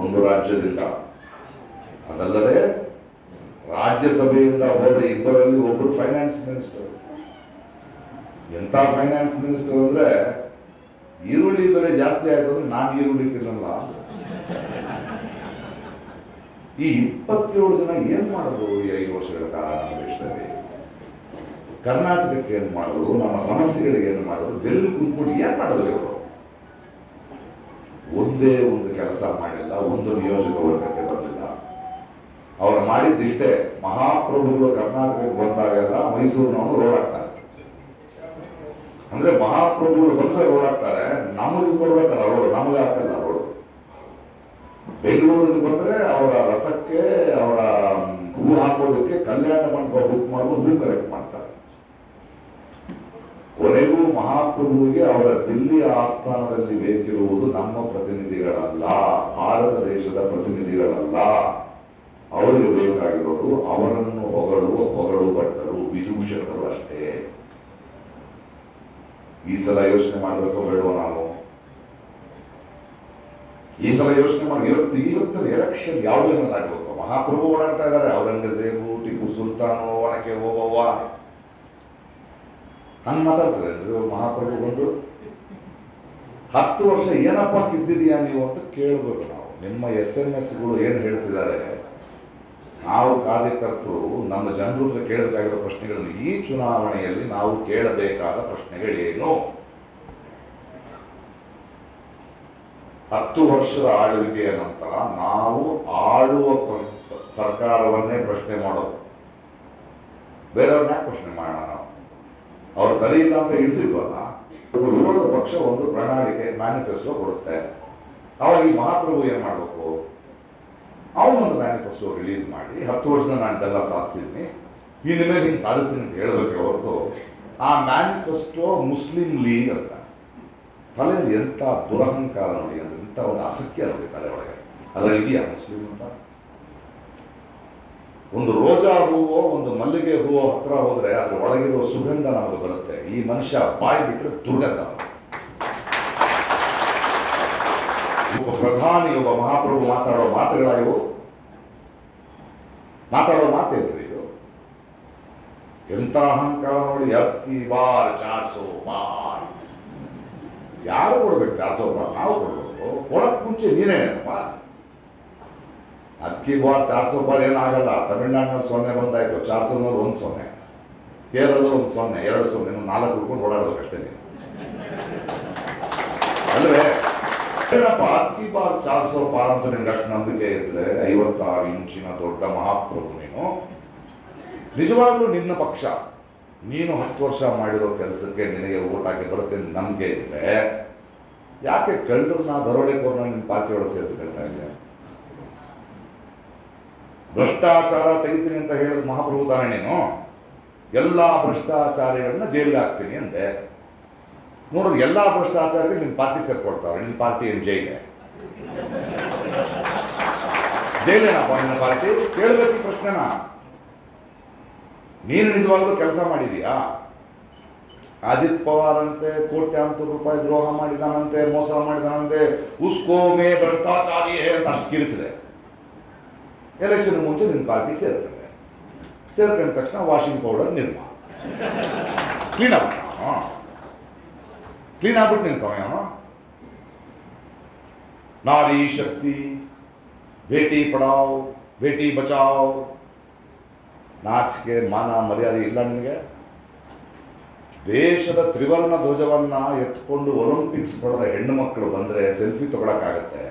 ಒಂದು ರಾಜ್ಯದಿಂದ. ಅದಲ್ಲದೆ ರಾಜ್ಯಸಭೆಯಿಂದ ಹೋದ ಇಬ್ಬರಲ್ಲಿ ಒಬ್ಬರು ಫೈನಾನ್ಸ್ ಮಿನಿಸ್ಟರ್ ಎಂಥ ಫೈನಾನ್ಸ್ ಮಿನಿಸ್ಟರ್ ಅಂದ್ರೆ ಈರುಳ್ಳಿ ಬೆಲೆ ಜಾಸ್ತಿ ಆಯ್ತು ಅಂದ್ರೆ ನಾನು ಈರುಳ್ಳಿ ತಿನ್ನಲ್ಲ ಈ ಇಪ್ಪತ್ತೇಳು ಜನ ಏನ್ ಮಾಡಿದ್ರು ಈ ಐದು ವರ್ಷಗಳ ಕಾಲ ನಮ್ಮ ದೇಶದಲ್ಲಿ? ಕರ್ನಾಟಕಕ್ಕೆ ಏನ್ ಮಾಡಿದ್ರು, ನಮ್ಮ ಸಮಸ್ಯೆಗಳಿಗೆ ಏನ್ ಮಾಡಿದ್ರು ಡೆಲ್ಲಿ ಕುಂತ್ಕೊಂಡು ಏನ್ ಮಾಡಿದ್ರು ಇವರು? ಒಂದೇ ಒಂದು ಕೆಲಸ ಮಾಡಿಲ್ಲ, ಒಂದು ನಿಯೋಜಕ ವರ್ಗಕ್ಕೆ ಬರಲಿಲ್ಲ ಅವರು ಮಾಡಿದ್ದಿಷ್ಟೇ ಮಹಾಪ್ರಭುಗಳು ಕರ್ನಾಟಕಕ್ಕೆ ಬಂದಾಗೆಲ್ಲ ಮೈಸೂರಿನವನು ರೋಡ್ ಹಾಕ್ತಾರೆ. ಅಂದ್ರೆ ಮಹಾಪ್ರಭುಗಳು ಬಂದ್ರೆ ರೋಡ್ ಹಾಕ್ತಾರೆ. ನಮಗೆ ಕೊಡ್ಬೇಕಲ್ಲ ರೋಡ್ ನಮಗೆ ಹಾಕಲ್ಲ ರೋಡ್ ಬೆಂಗಳೂರಿಗೆ ಬಂದ್ರೆ ಅವರ ರಥಕ್ಕೆ, ಅವರ ಹೂ ಹಾಕೋದಕ್ಕೆ ಕಲ್ಯಾಣ ಮಂಟಪ ಬುಕ್ ಮಾಡ್ಕೊಂಡು ಹೂ ಕರೆಕ್ಟ್ ಮಾಡ್ತಾರೆ. ಕೊನೆಗೂ ಮಹಾಪ್ರಭುವಿಗೆ ಅವರ ದಿಲ್ಲಿಯ ಆಸ್ಥಾನದಲ್ಲಿ ಬೇಕಿರುವುದು ನಮ್ಮ ಪ್ರತಿನಿಧಿಗಳಲ್ಲ, ಭಾರತ ದೇಶದ ಪ್ರತಿನಿಧಿಗಳಲ್ಲ. ಅವರಿಗೆ ಬೇಕಾಗಿರೋದು ಅವರನ್ನು ಹೊಗಳುವ, ಹೊಗಳು ಭಟ್ಟರು, ವಿದೂಷಕರು ಅಷ್ಟೇ. ಈ ಸಲ ಯೋಚನೆ ಮಾಡಬೇಕು ಬೇಡುವ ನಾವು. ಈ ಸಲ ಯೋಚನೆ ಮಾಡಿ, ಇವತ್ತು ಇವತ್ತಿನ ಎಲೆಕ್ಷನ್ ಯಾವುದೇ ಆಗಬೇಕು ಮಹಾಪ್ರಭು ಓಡಾಡ್ತಾ ಇದ್ದಾರೆ, ಔರಂಗಜೇಬು ಟಿಪ್ಪು ಸುಲ್ತಾನು, ಒನಕೆ ಓಬವ್ವ. ಹಂಗೆ ಮಾತಾಡ್ತಾರೆ ಮಹಾಪ್ರಭು ಬಂದು, ಹತ್ತು ವರ್ಷ ಏನಪ್ಪ ಕಿಸ್ದಿದೀಯಾ ನೀವು ಅಂತ ಕೇಳಬೇಕು ನಾವು. ನಿಮ್ಮ ಎಸ್ ಎಂ ಎಸ್ಗಳು ಏನು ಹೇಳ್ತಿದ್ದಾರೆ? ನಾವು ಕಾರ್ಯಕರ್ತರು, ನಮ್ಮ ಜನರು ಕೇಳಬೇಕಾಗಿರೋ ಪ್ರಶ್ನೆಗಳನ್ನು ಈ ಚುನಾವಣೆಯಲ್ಲಿ ನಾವು ಕೇಳಬೇಕಾದ ಪ್ರಶ್ನೆಗಳೇನು? ಹತ್ತು ವರ್ಷದ ಆಳ್ವಿಕೆಯ ನಂತರ ನಾವು ಆಳುವ ಸರ್ಕಾರವನ್ನೇ ಪ್ರಶ್ನೆ ಮಾಡೋದು. ಬೇರೆಯವ್ರನ್ನ ಪ್ರಶ್ನೆ ಮಾಡೋಣ ನಾವು? ಅವ್ರು ಸರಿ ಇಲ್ಲ ಅಂತ ಇಳಿಸಿದ್ವಲ್ಲ, ವಿರೋಧ ಪಕ್ಷ ಒಂದು ಪ್ರಣಾಳಿಕೆ ಮ್ಯಾನಿಫೆಸ್ಟೋ ಕೊಡುತ್ತೆ. ಅವಾಗ ಈ ಮಹಾಪ್ರಭು ಏನ್ ಮಾಡಬೇಕು? ಅವನೊಂದು ಮ್ಯಾನಿಫೆಸ್ಟೋ ರಿಲೀಸ್ ಮಾಡಿ, ಹತ್ತು ವರ್ಷದ ನಾನು ಇದೆಲ್ಲ ಸಾಧಿಸಿದ್ನಿ, ಇನ್ನು ಮೇಲೆ ಹಿಂಗೆ ಸಾಧಿಸ್ತೀನಿ ಅಂತ ಹೇಳಬೇಕು ಹೊರತು, ಆ ಮ್ಯಾನಿಫೆಸ್ಟೋ ಮುಸ್ಲಿಂ ಲೀಗ್ ಅಂತ. ತಲೆಯಲ್ಲಿ ಎಂಥ ದುರಹಂಕಾರ ನೋಡಿ ಅಂತ ಇಂಥ ಒಂದು ಅಸಖ್ಯ ನೋಡಿ ತಲೆ ಒಳಗೆ. ಅದರಲ್ಲಿ ಇದೆಯಾ ಮುಸ್ಲಿಂ ಅಂತ? ಒಂದು ರೋಜಾ ಹೂವೋ, ಒಂದು ಮಲ್ಲಿಗೆ ಹೂವೋ ಹತ್ರ ಹೋದರೆ ಅದ್ರ ಒಳಗಿರುವ ಸುಗಂಧ ನಮಗೆ ಬರುತ್ತೆ. ಈ ಮನುಷ್ಯ ಬಾಯಿ ಬಿಟ್ಟರೆ ದುರ್ಗಂಧ. ಒಬ್ಬ ಪ್ರಧಾನಿ, ಒಬ್ಬ ಮಹಾಪ್ರಭು ಮಾತಾಡೋ ಮಾತುಗಳ ಇವು. ಮಾತಾಡೋ ಮಾತೇನ್ರಿ ಇದು? ಎಂಥ ಅಹಂಕಾರ ನೋಡಿ ಅಕ್ಕಿ ಬಾರ್ ಚಾರ್ಸೋ ಬಾರ್ ಯಾರು ಕೊಡ್ಬೇಕು ಚಾರ್ಸೋ ಬಾರ್ ನಾವು ಕೊಡ್ಬೇಕು. ಕೊಡಕ್ ಮುಂಚೆ ನೀನೇನಪ್ಪ ಅಕ್ಕಿ ಬಾರ್ ಚಾರ್ಸೋ ಬಾರ್ ಏನಾಗಲ್ಲ ತಮಿಳ್ನಾಡಿನಲ್ಲಿ ಸೊನ್ನೆ ಬಂದಾಯ್ತು. ಚಾರ್ಸೋನಲ್ಲಿ ಒಂದು ಸೊನ್ನೆ. ಕೇರಳದಲ್ಲಿ ಒಂದು ಸೊನ್ನೆ, ಎರಡು ಸೊನ್ನೆ ನಾಲ್ಕು ಹುಡ್ಕೊಂಡು ಓಡಾಡಬೇಕಷ್ಟೇ ನೀನು. ಅಲ್ವೇ? ಏನಪ್ಪ, ಅಕ್ಕಿ ಬಾರ್ ಚಾರ್ಸೋ ಪಾರ್ ಅಂತ ನಿನ್ಗೆ ಅಷ್ಟು ನಂಬಿಕೆ ಇದ್ರೆ ಐವತ್ತಾರು ಇಂಚಿನ ದೊಡ್ಡ ಮಹಾಪ್ರಭು ನೀನು. ನಿಜವಾಗ್ಲೂ ನಿನ್ನ ಪಕ್ಷ, ನೀನು ಹತ್ತು ವರ್ಷ ಮಾಡಿರೋ ಕೆಲಸಕ್ಕೆ ನಿನಗೆ ಓಟ್ ಹಾಕಿ ಬರುತ್ತೆ ನಂಬಿಕೆ ಇದ್ರೆ, ಯಾಕೆ ಕಳ್ಳರನ್ನ ದರೋಡೆಕೋರ್ನ ನಿನ್ನ ಪಾರ್ಟಿಯೊಳಗೆ ಸೇರಿಸ್ಕೊಳ್ತಾ ಇದೆ ಭ್ರಷ್ಟಾಚಾರ ತೆಗಿತೀನಿ ಅಂತ ಹೇಳಿದ ಮಹಾಪ್ರಭು ತಾನೇ ನೀನು ಎಲ್ಲ ಭ್ರಷ್ಟಾಚಾರಿಗಳನ್ನ ಜೈಲಿಗೆ ಹಾಕ್ತೀನಿ ಅಂದೆ. ನೋಡಿದ್ರೆ ಎಲ್ಲ ಭ್ರಷ್ಟಾಚಾರಿಗಳು ನಿಮ್ಮ ಪಾರ್ಟಿ ಸೇರ್ಕೊಡ್ತಾರೆ ನಿಮ್ಮ ಪಾರ್ಟಿ ಏನು ಜೈಲೆ? ಜೈಲೇನಪ್ಪ ನಿನ್ನ ಪಾರ್ಟಿ? ಕೇಳಬೇಕು ಈ ಪ್ರಶ್ನೆನ. ನೀನು ನಿಜವಾಗ್ಲೂ ಕೆಲಸ ಮಾಡಿದೀಯಾ? ಅಜಿತ್ ಪವಾರ್ ಅಂತೆ ಕೋಟ್ಯಾಂತರ ರೂಪಾಯಿ ದ್ರೋಹ ಮಾಡಿದಾನಂತೆ, ಮೋಸ ಮಾಡಿದಾನಂತೆ ಉಸ್ಕೋಮೆ ಭ್ರಷ್ಟಾಚಾರಿಯೇ ಅಂತ ಅಷ್ಟು ಕಿರಿಚಿದೆ. ಎಲೆಕ್ಷನ್ ಮುಂಚೆ ನಿನ್ನ ಪಾರ್ಟಿ ಸೇರ್ಕೊಂಡೆ. ಸೇರ್ಕೊಂಡ ತಕ್ಷಣ ವಾಷಿಂಗ್ ಪೌಡರ್ ನಿರ್ಮಾ ಕ್ಲೀನ್ ಆಗ್ಬಿಟ್ಟು. ಕ್ಲೀನ್ ಆಗ್ಬಿಟ್ಟು ನಿನ್ನ ಸಮಯ. ನಾರಿ ಶಕ್ತಿ ಭೇಟಿ ಪಡಾವ್ ಭೇಟಿ ಬಚಾವ್. ನಾಚಿಕೆ, ಮಾನ, ಮರ್ಯಾದೆ ಇಲ್ಲ ನಿನಗೆ. ದೇಶದ ತ್ರಿವರ್ಣ ಧ್ವಜವನ್ನ ಎತ್ಕೊಂಡು ಒಲಿಂಪಿಕ್ಸ್ ಪಡೆದ ಹೆಣ್ಣು ಮಕ್ಕಳು ಬಂದ್ರೆ ಸೆಲ್ಫಿ ತಗೊಳಕ್ಕಾಗತ್ತೆ.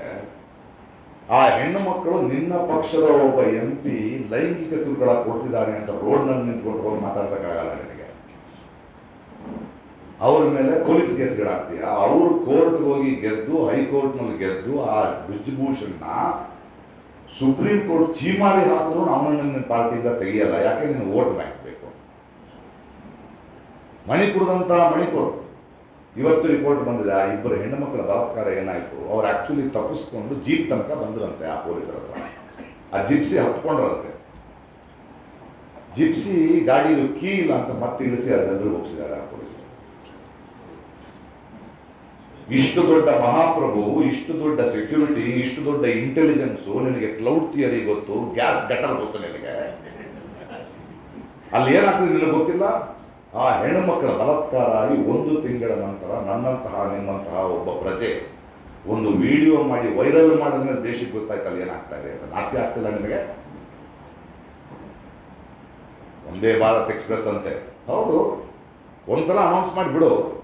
ಆ ಹೆಣ್ಣು ಮಕ್ಕಳು ನಿನ್ನ ಪಕ್ಷದ ಒಬ್ಬ ಎಂ ಪಿ ಲೈಂಗಿಕ ಕಿರುಕುಳ ಕೊಡ್ತಿದ್ದಾನೆ ಅಂತ ರೋಡ್ನಲ್ಲಿ ನಿಂತ್ಕೊಂಡು ಹೋಗಿ ಮಾತಾಡ್ಸಕ್ಕಾಗಲ್ಲ ನಿನಗೆ. ಅವ್ರ ಮೇಲೆ ಪೊಲೀಸ್ ಕೇಸ್ಗಳಾಗ್ತೀಯ ಅವರು ಕೋರ್ಟ್ಗೆ ಹೋಗಿ ಗೆದ್ದು ಹೈಕೋರ್ಟ್ನಲ್ಲಿ ಗೆದ್ದು, ಆ ಬ್ರಿಜ್ಭೂಷಣ್ನ ಸುಪ್ರೀಂ ಕೋರ್ಟ್ ಚೀಮಾರಿ ಹಾಕಿದ್ರು ನಿನ್ನ ಪಾರ್ಟಿಯಿಂದ ತೆಗಿಯಲ್ಲ. ಯಾಕೆ ನೀನು ವೋಟ್ ಬ್ಯಾಂಕ್ ಬೇಕು? ಮಣಿಪುರದಂತ ಮಣಿಪುರ. ಇವತ್ತು ರಿಪೋರ್ಟ್ ಬಂದಿದೆ, ಆ ಇಬ್ಬರು ಹೆಣ್ಣು ಮಕ್ಕಳ ಬಲಾತ್ಕಾರ ಏನಾಯಿತು? ಅವ್ರು ಆ್ಯಕ್ಚುಲಿ ತಪ್ಪಿಸ್ಕೊಂಡು ಜೀಪ್ ತನಕ ಬಂದ್ರಂತೆ ಆ ಪೊಲೀಸರ ಹತ್ರ. ಆ ಜಿಪ್ಸಿ ಹತ್ಕೊಂಡ್ರಂತೆ. ಜಿಪ್ಸಿ ಗಾಡಿದು ಕೀ ಇಲ್ಲ ಅಂತ ಮತ್ತೆ ಇಳಿಸಿ ಆ ಜನರಿಗೆ ಒಪ್ಪಿಸಿದ್ದಾರೆ ಆ ಪೊಲೀಸರು. ಇಷ್ಟು ದೊಡ್ಡ ಮಹಾಪ್ರಭು ಇಷ್ಟು ದೊಡ್ಡ ಸೆಕ್ಯೂರಿಟಿ ಇಷ್ಟು ದೊಡ್ಡ ಇಂಟೆಲಿಜೆನ್ಸು ನಿನಗೆ ಕ್ಲೌಡ್ ಥಿಯರಿ ಗೊತ್ತು ಗ್ಯಾಸ್ ಗಟರ್ ಗೊತ್ತು ನಿನಗೆ. ಅಲ್ಲಿ ಏನಾಗ್ತದೆ ನಿನಗೆ ಗೊತ್ತಿಲ್ಲ? ಆ ಹೆಣ್ಣುಮಕ್ಕಳ ಬಲತ್ಕಾರ ಆಗಿ ಒಂದು ತಿಂಗಳ ನಂತರ ನನ್ನಂತಹ ನಿಮ್ಮಂತಹ ಒಬ್ಬ ಪ್ರಜೆ ಒಂದು ವಿಡಿಯೋ ಮಾಡಿ ವೈರಲ್ ಮಾಡಿದ್ಮೇಲೆ ದೇಶಕ್ಕೆ ಗೊತ್ತಾಯ್ತಲ್ಲ ಏನಾಗ್ತಾ ಇದೆ ಅಂತ. ನಾಚಿಕೆ ಆಗ್ತಿಲ್ಲ ನಿಮಗೆ? ಒಂದೇ ಭಾರತ್ ಎಕ್ಸ್ಪ್ರೆಸ್ ಅಂತೆ. ಹೌದು. ಒಂದ್ಸಲ ಅನೌನ್ಸ್ ಮಾಡಿಬಿಡು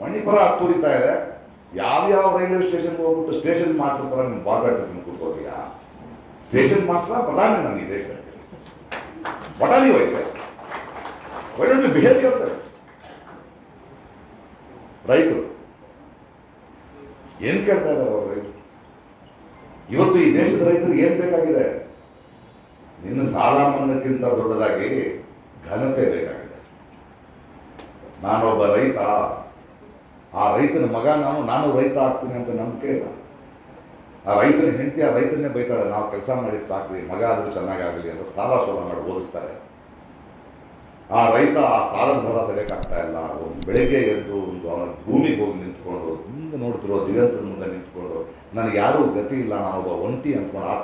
ಮಣಿಪುರ ತುರಿತಾ ಇದೆ. ಯಾವ್ಯಾವ ರೈಲ್ವೆ ಸ್ಟೇಷನ್ಗೆ ಹೋಗ್ಬಿಟ್ಟು ಸ್ಟೇಷನ್ ಮಾಸ್ಟರ್ ಥರ ನೀನು ಬಾಗಾಡ್ತೀನಿ ಕೂತ್ಕೋತೀಯಾ? ಸ್ಟೇಷನ್ ಮಾಸ್ಟರ್ ಪ್ರಧಾನಿ ನಾನು ಈ ದೇಶದಲ್ಲಿ. ವಾಟ್ ವೈ ಡೋಂಟ್ ರೈತರು, ಏನ್ ಕೇಳ್ತಾ ಇದ್ದಾರೆ ಅವರು ರೈತರು? ಇವತ್ತು ಈ ದೇಶದ ರೈತರಿಗೆ ಏನು ಬೇಕಾಗಿದೆ? ನಿನ್ನ ಸಾಲ ಮನ್ನಕ್ಕಿಂತ ದೊಡ್ಡದಾಗಿ ಘನತೆ ಬೇಕಾಗಿದೆ. ನಾನೊಬ್ಬ ರೈತ, ಆ ರೈತನ ಮಗ ನಾನು ನಾನು ರೈತ ಆಗ್ತೀನಿ ಅಂತ ನಂಬಿಕೆ ಇಲ್ಲ. ಆ ರೈತನ ಹೆಂಡತಿ ಆ ರೈತನೇ ಬೈತಾಳೆ, ನಾವು ಕೆಲಸ ಮಾಡಿದ್ ಸಾಕ್ರಿ, ಮಗ ಆದರೂ ಚೆನ್ನಾಗಾಗಲಿ ಅಂತ ಸಾಲ ಸೋಲ ಮಾಡಿ ಓದಿಸ್ತಾರೆ. ಆ ರೈತ ಆ ಸಾಲದ ಭರ ತಡೆಯಕ್ಕಾಗ್ತಾ ಇಲ್ಲ. ಒಂದು ಬೆಳಗ್ಗೆ ಎದ್ದು ಒಂದು ಅವನ ಭೂಮಿಗೆ ಹೋಗಿ ನಿಂತ್ಕೊಂಡು ಮುಂದೆ ನೋಡ್ತಿರೋ ದಿಗಂತದ ಮುಂದೆ ನಿಂತ್ಕೊಂಡು, ನನಗೆ ಯಾರೂ ಗತಿ ಇಲ್ಲ ನಾನೊಬ್ಬ ಒಂಟಿ ಅಂತ ಆತ್ಮ